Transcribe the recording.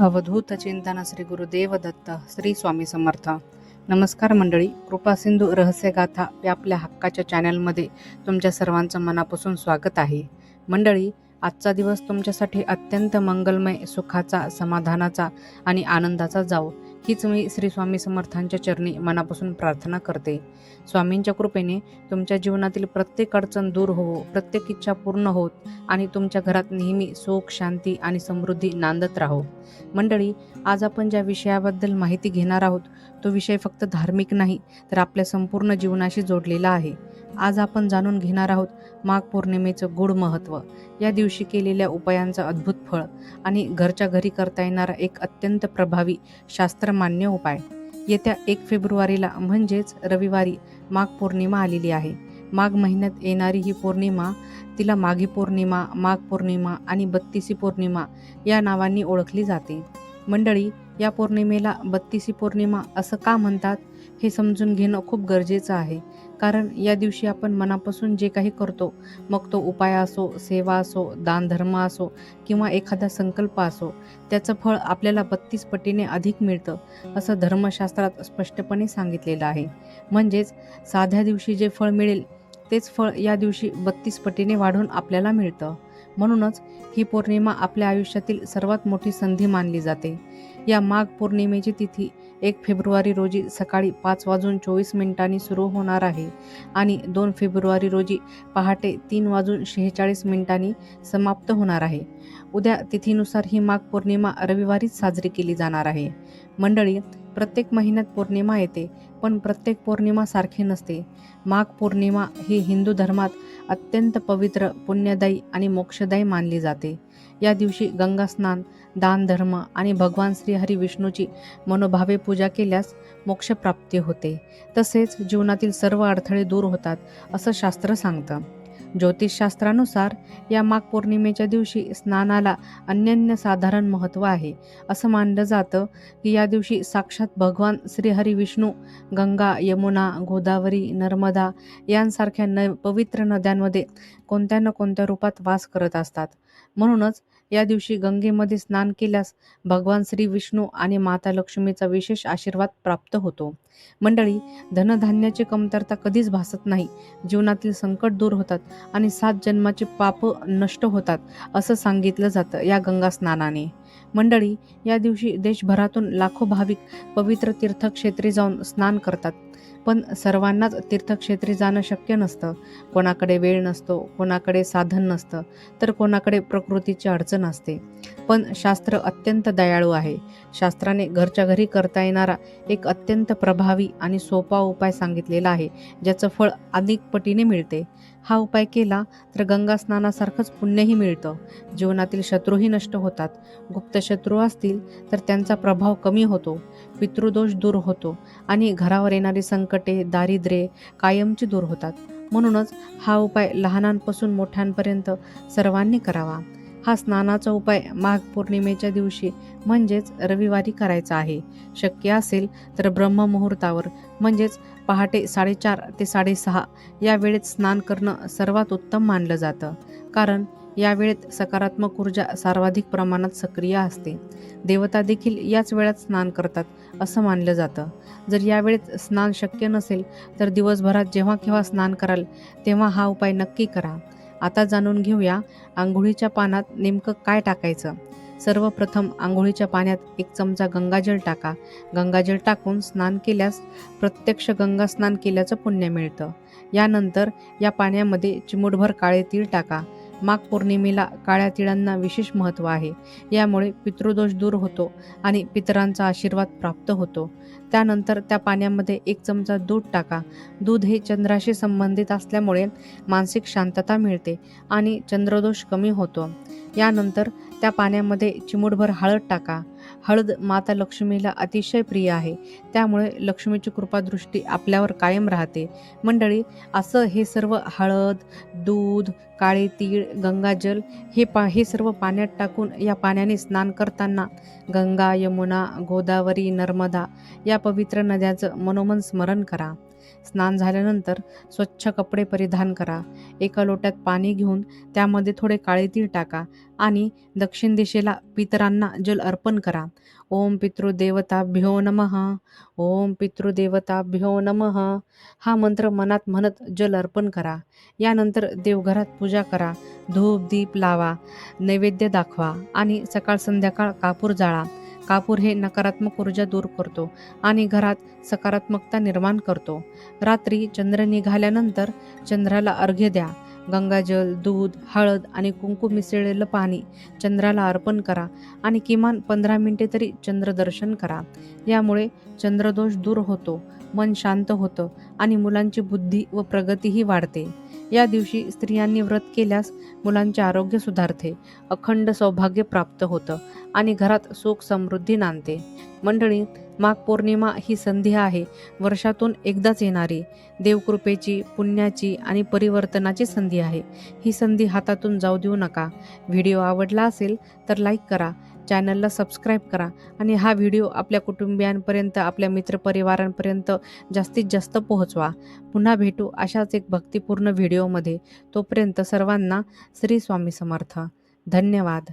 अवधूत चिंतन श्री गुरुदेव दत्त श्री स्वामी समर्थ. नमस्कार मंडळी कृपासिंधू रहस्यगाथा या आपल्या हक्काच्या चॅनलमध्ये तुमच्या सर्वांचं मनापासून स्वागत आहे. मंडळी आजचा दिवस तुमच्यासाठी अत्यंत मंगलमय सुखाचा समाधानाचा आणि आनंदाचा जावो. हीच मी श्री स्वामी समर्थांच्या चरणी मनापासून प्रार्थना करते. स्वामींच्या कृपेने तुमच्या जीवनातील प्रत्येक अडचण दूर होवो प्रत्येक इच्छा पूर्ण होत आणि तुमच्या घरात नेहमी सुख शांती आणि समृद्धी नांदत राहो. मंडळी आज आपण ज्या विषयाबद्दल माहिती घेणार आहोत तो विषय फक्त धार्मिक नाही तर आपल्या संपूर्ण जीवनाशी जोडलेला आहे. आज आपण जाणून घेणार आहोत माघ पौर्णिमेचं गूढ महत्त्व. या दिवशी केलेल्या उपायांचं अद्भुत फळ आणि घरच्या घरी करता येणारा एक अत्यंत प्रभावी शास्त्र मान्य उपाय. येत्या एक फेब्रुवारीला म्हणजेच रविवारी माघ पौर्णिमा आलेली आहे. माघ महिन्यात येणारी ही पौर्णिमा तिला माघी पौर्णिमा माघ पौर्णिमा आणि बत्तीसी पौर्णिमा या नावांनी ओळखली जाते. मंडळी या पौर्णिमेला बत्तीसी पौर्णिमा असं का म्हणतात हे समजून घेणं खूप गरजेचं आहे. कारण या दिवशी आपण मनापासून जे काही करतो मग तो उपाय असो सेवा असो दानधर्म असो किंवा एखादा संकल्प असो त्याचं फळ आपल्याला बत्तीस पटीने अधिक मिळतं असं धर्मशास्त्रात स्पष्टपणे सांगितलेलं आहे. म्हणजेच साध्या दिवशी जे फळ मिळेल तेच फळ या दिवशी बत्तीस पटीने वाढून आपल्याला मिळतं. म्हणूनच ही पौर्णिमा आपल्या आयुष्यातील सर्वात मोठी संधी मानली जाते. या माघ पौर्णिमेची तिथी एक फेब्रुवारी रोजी सकाळी पाच वाजून चोवीस मिनिटांनी सुरू होणार आहे आणि दोन फेब्रुवारी रोजी पहाटे तीन वाजून शेहेचाळीस मिनिटांनी समाप्त होणार आहे. उद्या तिथीनुसार ही माघ पौर्णिमा रविवारीच साजरी केली जाणार आहे. मंडळी प्रत्येक महिन्यात पौर्णिमा येते पण प्रत्येक पौर्णिमा सारखी नसते. माघ पौर्णिमा ही हिंदू धर्मात अत्यंत पवित्र पुण्यदायी आणि मोक्षदायी मानली जाते. या दिवशी गंगास्नान दानधर्म आणि भगवान श्री श्रीहरी विष्णूची मनोभावे पूजा केल्यास मोक्षप्राप्ती होते. तसेच जीवनातील सर्व अडथळे दूर होतात असं शास्त्र सांगतं. ज्योतिषशास्त्रानुसार या माघ पौर्णिमेच्या दिवशी स्नानाला अनन्य साधारण महत्त्व आहे असं मानलं जातं की या दिवशी साक्षात भगवान श्रीहरी विष्णू गंगा यमुना गोदावरी नर्मदा यांसारख्या न पवित्र नद्यांमध्ये कोणत्या न कोणत्या रूपात वास करत असतात. म्हणूनच या दिवशी गंगेमध्ये स्नान केल्यास भगवान श्री विष्णू आणि माता लक्ष्मीचा विशेष आशीर्वाद प्राप्त होतो. मंडळी धनधान्याची कमतरता कधीच भासत नाही. जीवनातील संकट दूर होतात आणि सात जन्माचे पाप नष्ट होतात असं सांगितलं जातं या गंगा स्नानाने. मंडळी या दिवशी देशभरातून लाखो भाविक पवित्र तीर्थक्षेत्री जाऊन स्नान करतात. पण सर्वांनाच तीर्थक्षेत्री जाणं शक्य नसतं. कोणाकडे वेळ नसतो कोणाकडे साधन नसतं तर कोणाकडे प्रकृतीची अडचण असते. पण शास्त्र अत्यंत दयाळू आहे. शास्त्राने घरच्या घरी करता येणारा एक अत्यंत प्रभावी आणि सोपा उपाय सांगितलेला आहे ज्याचं फळ अधिक पटीने मिळते. हा उपाय केला तर गंगा स्नानासारखंच पुण्यही मिळतं. जीवनातील शत्रूही नष्ट होतात. गुप्त शत्रू असतील तर त्यांचा प्रभाव कमी होतो पितृदोष दूर होतो आणि घरावर येणारी संकटे दारिद्र्ये कायमची दूर होतात. म्हणूनच हा उपाय लहानांपासून मोठ्यांपर्यंत सर्वांनी करावा. हा स्नानाचा उपाय माघ पौर्णिमेच्या दिवशी म्हणजेच रविवारी करायचा आहे. शक्य असेल तर ब्रह्ममुहूर्तावर म्हणजेच पहाटे साडेचार ते साडेसहा या वेळेत स्नान करणं सर्वात उत्तम मानलं जातं. कारण या वेळेत सकारात्मक ऊर्जा सर्वाधिक प्रमाणात सक्रिय असते. देवता देखील याच वेळात स्नान करतात असं मानलं जातं. जर या वेळेत स्नान शक्य नसेल तर दिवसभरात जेव्हा केव्हा स्नान कराल तेव्हा हा उपाय नक्की करा. आता जाणून घेऊया आंघोळीच्या पानात नेमकं काय टाकायचं. सर्वप्रथम आंघोळीच्या पाण्यात एक चमचा गंगाजल टाका. गंगाजल टाकून स्नान केल्यास प्रत्यक्ष गंगा स्नान केल्याचं पुण्य मिळतं. यानंतर या पाण्यामध्ये चिमूटभर काळे तीळ टाका. माघ पौर्णिमेला काळ्या तिळांना विशेष महत्त्व आहे. यामुळे पितृदोष दूर होतो आणि पितरांचा आशीर्वाद प्राप्त होतो. त्यानंतर त्या पाण्यामध्ये एक चमचा दूध टाका. दूध हे चंद्राशी संबंधित असल्यामुळे मानसिक शांतता मिळते आणि चंद्रदोष कमी होतो. यानंतर त्या पाण्यामध्ये चिमूटभर हळद टाका. हळद माता लक्ष्मीला अतिशय प्रिय आहे. त्यामुळे लक्ष्मीची कृपादृष्टी आपल्यावर कायम राहते. मंडळी असं हे सर्व हळद दूध काळे तीळ गंगाजल हे पा हे सर्व पाण्यात टाकून या पाण्याने स्नान करताना गंगा यमुना गोदावरी नर्मदा या पवित्र नद्याचं मनोमन स्मरण करा. स्नान झाल्यानंतर स्वच्छ कपडे परिधान करा. एका लोट्यात पाणी घेऊन त्यामध्ये थोडे काळे तीळ टाका आणि दक्षिण दिशेला पितरांना जल अर्पण करा. ओम पितृदेवताभ्यो नमः. ओम पितृदेवताभ्यो नमः. हा मंत्र मनात म्हणत जल अर्पण करा. यानंतर देवघरात पूजा करा. धूप दीप लावा. नैवेद्य दाखवा आणि सकाळ संध्याकाळ कापूर जाळा. कापूर हे नकारात्मक ऊर्जा दूर करतो आणि घरात सकारात्मकता निर्माण करतो. रात्री चंद्र निघाल्यानंतर चंद्राला अर्घ्य द्या. गंगाजल दूध हळद आणि कुंकू मिसळलेलं पाणी चंद्राला अर्पण करा आणि किमान पंधरा मिनिटे तरी चंद्रदर्शन करा. यामुळे चंद्रदोष दूर होतो मन शांत होतं आणि मुलांची बुद्धी व प्रगतीही वाढते. या दिवशी स्त्रियांनी व्रत केल्यास मुलांचे आरोग्य सुधारते अखंड सौभाग्य प्राप्त होतं आणि घरात सुख समृद्धी नांदते. मंडळी माघ पौर्णिमा ही संधी आहे. वर्षातून एकदाच येणारी देवकृपेची पुण्याची आणि परिवर्तनाची संधी आहे. ही संधी हातातून जाऊ देऊ नका. व्हिडिओ आवडला असेल तर लाईक करा चॅनलला सबस्क्राईब करा आणि हा व्हिडिओ आपल्या कुटुंबियांपर्यंत आपल्या मित्रपरिवारांपर्यंत जास्तीत जास्त पोहोचवा. पुन्हा भेटू अशाच एक भक्तिपूर्ण व्हिडिओमध्ये. तोपर्यंत सर्वांना श्री स्वामी समर्थ. धन्यवाद.